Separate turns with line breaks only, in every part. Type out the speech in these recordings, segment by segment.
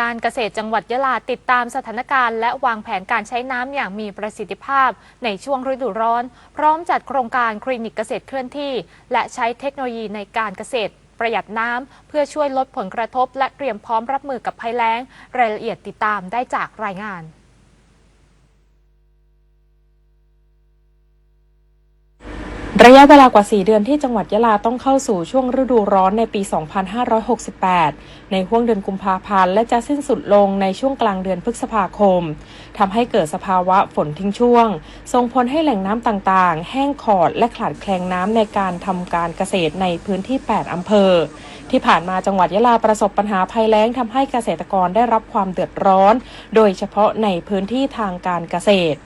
ด้านเกษตรจังหวัดยะลาติดตามสถานการณ์และวางแผนการใช้น้ำอย่างมีประสิทธิภาพ ในช่วงฤดูร้อน พร้อมจัดโครงการคลินิกเกษตรเคลื่อนที่ และใช้เทคโนโลยีในการเกษตร ประหยัดน้ำเพื่อช่วยลดผลกระทบ และเตรียมพร้อมรับมือกับภัยแล้ง รายละเอียดติดตามได้จากรายงาน
ระยะเวลากว่า 4 เดือนที่จังหวัดยะลาต้องเข้าสู่ช่วงฤดูร้อนในปี 2568 ในห้วงเดือนกุมภาพันธ์และจะสิ้นสุดลงในช่วงกลางเดือนพฤษภาคมทำให้เกิดสภาวะฝนทิ้งช่วง ส่งผลให้แหล่งน้ำต่างๆ แห้งขอดและขาดแคลนน้ำในการทำการเกษตรในพื้นที่ 8อำเภอ ที่ผ่านมาจังหวัดยะลาประสบปัญหาภัยแล้งทำให้เกษตรกรได้รับความเดือดร้อน โดยเฉพาะในพื้นที่ทางการเกษตร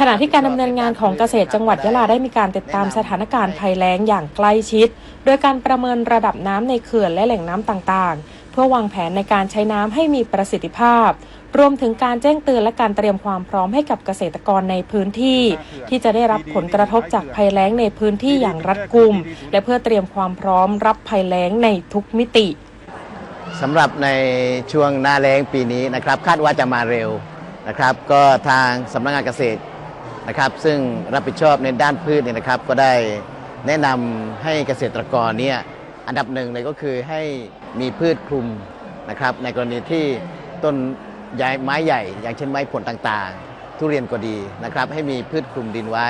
ขณะที่การดำเนินงานของเกษตรจังหวัดยะลาได้มีการติดตามสถานการณ์ภัยแล้งอย่างใกล้ชิด โดยการประเมินระดับน้ำในเขื่อนและแหล่งน้ำต่างๆ เพื่อวางแผนในการใช้น้ำให้มีประสิทธิภาพ รวมถึงการแจ้งเตือนและการเตรียมความพร้อมให้กับเกษตรกรในพื้นที่ ที่จะได้รับผลกระทบจากภัยแล้งในพื้นที่อย่างรัดกุม และเพื่อเตรียมความพร้อมรับภัยแล้งในทุกมิติ
สำหรับในช่วงหน้าแล้งปีนี้นะครับ คาดว่าจะมาเร็ว นะครับ ก็ทางสำนักงานเกษตรนะครับ ซึ่งรับผิดชอบในด้านพืชเนี่ยนะครับ ก็ได้แนะนำให้เกษตรกรเนี่ยอันดับหนึ่งเลยก็คือให้มีพืชคลุมนะครับ ในกรณีที่ต้นใหญ่ไม้ใหญ่ อย่างเช่นไม้ผลต่างๆ ทุเรียนก็ดีนะครับ ให้มีพืชคลุมดินไว้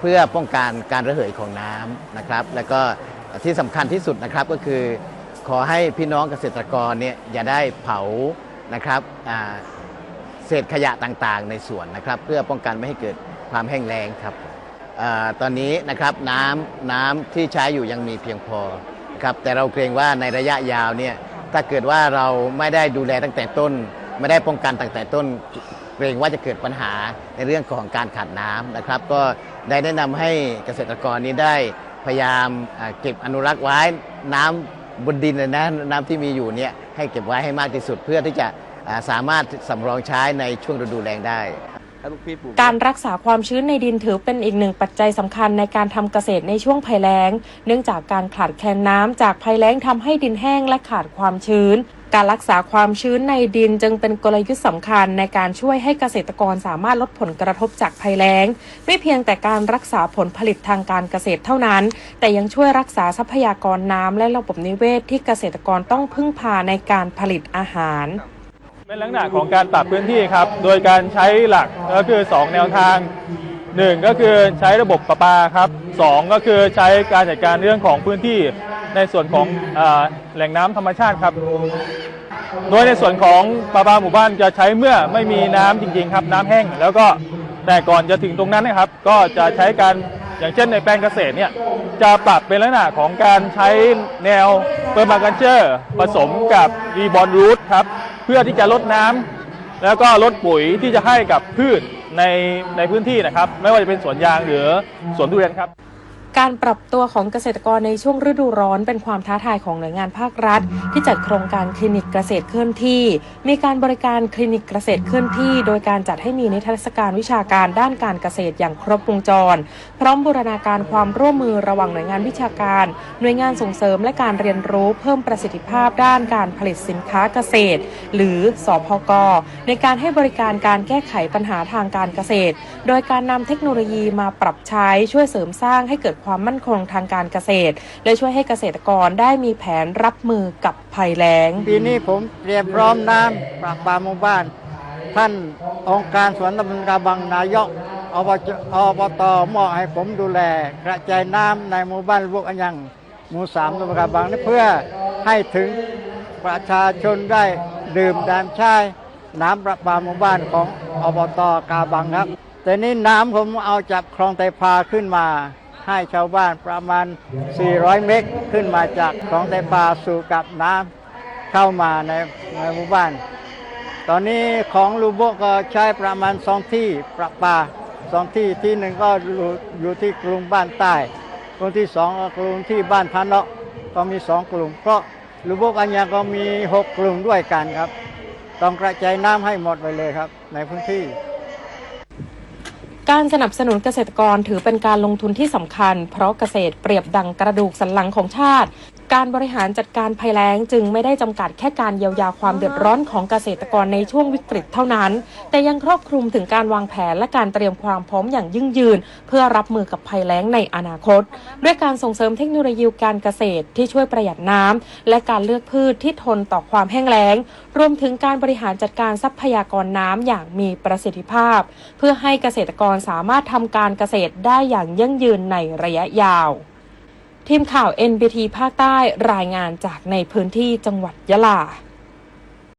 เพื่อป้องกันการระเหยของน้ำนะครับ แล้วก็ที่สำคัญที่สุดนะครับก็คือ ขอให้พี่น้องเกษตรกรเนี่ยอย่าได้เผานะครับอ่า เศษขยะต่างๆ ในสวนนะครับ เพื่อป้องกันไม่ให้เกิดความแห้งแล้งครับอตอนนี้นะครับน้ำน้ำที่ใช้อยู่ยังมีเพียงพอครับแต่เราเกรงว่าในระยะยาวเนี่ยถ้าเกิดว่าเราไม่ได้ดูแลตั้งแต่ต้น ไม่ได้ป้องกันตั้งแต่ต้น เกรงว่าจะเกิดปัญหาในเรื่องของการขาดน้ำนะครับ ก็ได้แนะนำให้เกษตรกรนี้ได้พยายามเก็บอนุรักษ์ไว้น้ำบนดินนะนะน้ำที่มีอยู่เนี่ยให้เก็บไว้ให้มากที่สุดเพื่อที่จะ สามารถสำรองใช้ในช่วงฤดูแล้งได้
การรักษาความชื้นในดินถือเป็นอีกหนึ่งปัจจัยสำคัญในการทำเกษตรในช่วงภัยแล้ง เนื่องจากการขาดแคลนน้ำจากภัยแล้งทำให้ดินแห้งและขาดความชื้น การรักษาความชื้นในดินจึงเป็นกลยุทธ์สำคัญในการช่วยให้เกษตรกรสามารถลดผลกระทบจากภัยแล้ง ไม่เพียงแต่การรักษาผลผลิตทางการเกษตรเท่านั้น แต่ยังช่วยรักษาทรัพยากรน้ำและระบบนิเวศที่เกษตรกรต้องพึ่งพาในการผลิตอาหาร
เป็นลักษณะของการปรับพื้นที่ครับ โดยการใช้หลักก็คือ 2 แนวทาง 1 ก็คือใช้ระบบประปาครับ 2 ก็คือใช้การจัดการเรื่องของพื้นที่ในส่วนของอแหล่งน้ำธรรมชาติครับ โดยในส่วนของประปาหมู่บ้านจะใช้เมื่อไม่มีน้ำจริง ๆ ครับ น้ำแห้งแล้วก็แต่ก่อนจะถึงตรงนั้นนะครับ ก็จะใช้การอย่างเช่นในแปลงเกษตรเนี่ยจะปรับเป็นลักษณะของการใช้แนวเปอร์มากันเจอร์ผสมกับรีบอนรูทครับ เพื่อที่จะลดน้ำแล้วก็ลดปุ๋ยที่จะให้กับพืชในในพื้นที่นะครับ ไม่ว่าจะเป็นสวนยางหรือสวนทุเรียนครับ
การปรับตัวของเกษตรกรในช่วงฤดูร้อนเป็นความท้าทายของหน่วยงานภาครัฐ ที่จัดโครงการคลินิกเกษตรเคลื่อนที่ มีการบริการคลินิกเกษตรเคลื่อนที่ โดยการจัดให้มีนิทรรศการวิชาการด้านการเกษตรอย่างครบวงจร พร้อมบูรณาการความร่วมมือระหว่างหน่วยงานวิชาการ หน่วยงานส่งเสริมและการเรียนรู้เพิ่มประสิทธิภาพด้านการผลิตสินค้าเกษตร หรือสพกในการให้บริการการแก้ไขปัญหาทางการเกษตร โดยการนำเทคโนโลยีมาปรับใช้ช่วยเสริมสร้างให้เกิดความมั่นคงทางการเกษตร และช่วยให้เกษตรกรได้มีแผนรับมือกับภัยแล้ง
ปีนี้ผมเตรียมพร้อมน้ำปราบปราหมู่บ้าน ท่านองค์การสวนตำบลกระบังนายกอบจอบตมอบให้ผมดูแล กระจายน้ำในหมู่บ้านลูกอันยังหมู่สามตำบลกระบังนี่เพื่อให้ถึงประชาชนได้ดื่มด่ำใช้ น้ำประปาหมู่บ้านของอบตกาบังครับ แต่นี้น้ำผมเอาจากคลองไตพาขึ้นมา ให้ชาวบ้านประมาณ 400 เมตรขึ้นมาจากคลองไตพาสู่กับน้ำเข้ามาในในหมู่บ้าน ตอนนี้ของลูโบก็ใช้ประมาณสองที่ประปาสองที่ที่หนึ่งก็อยู่ที่กรุงบ้านใต้กลุ่มที่สองกลุ่มที่บ้านพานเนาะก็มีสองกลุ่ม เพราะลูโบอันยังก็มีหกกลุ่มด้วยกันครับ ต้องกระจายน้ำให้หมดไปเลยครับ ในพื้นที่
การสนับสนุนเกษตรกรถือเป็นการลงทุนที่สำคัญ เพราะเกษตรเปรียบดังกระดูกสันหลังของชาติ การบริหารจัดการภัยแล้งจึงไม่ได้จำกัดแค่การเยียวยาความเดือดร้อนของเกษตรกรในช่วงวิกฤตเท่านั้น แต่ยังครอบคลุมถึงการวางแผนและการเตรียมความพร้อมอย่างยิ่งยืน เพื่อรับมือกับภัยแล้งในอนาคต ด้วยการส่งเสริมเทคโนโลยีการเกษตรที่ช่วยประหยัดน้ำและการเลือกพืชที่ทนต่อความแห้งแล้ง รวมถึงการบริหารจัดการทรัพยากรน้ำอย่างมีประสิทธิภาพ เพื่อให้เกษตรกรสามารถทำการเกษตรได้อย่างยั่งยืนในระยะยาว ทีมข่าว NBT ภาคใต้รายงานจากในพื้นที่จังหวัดยะลา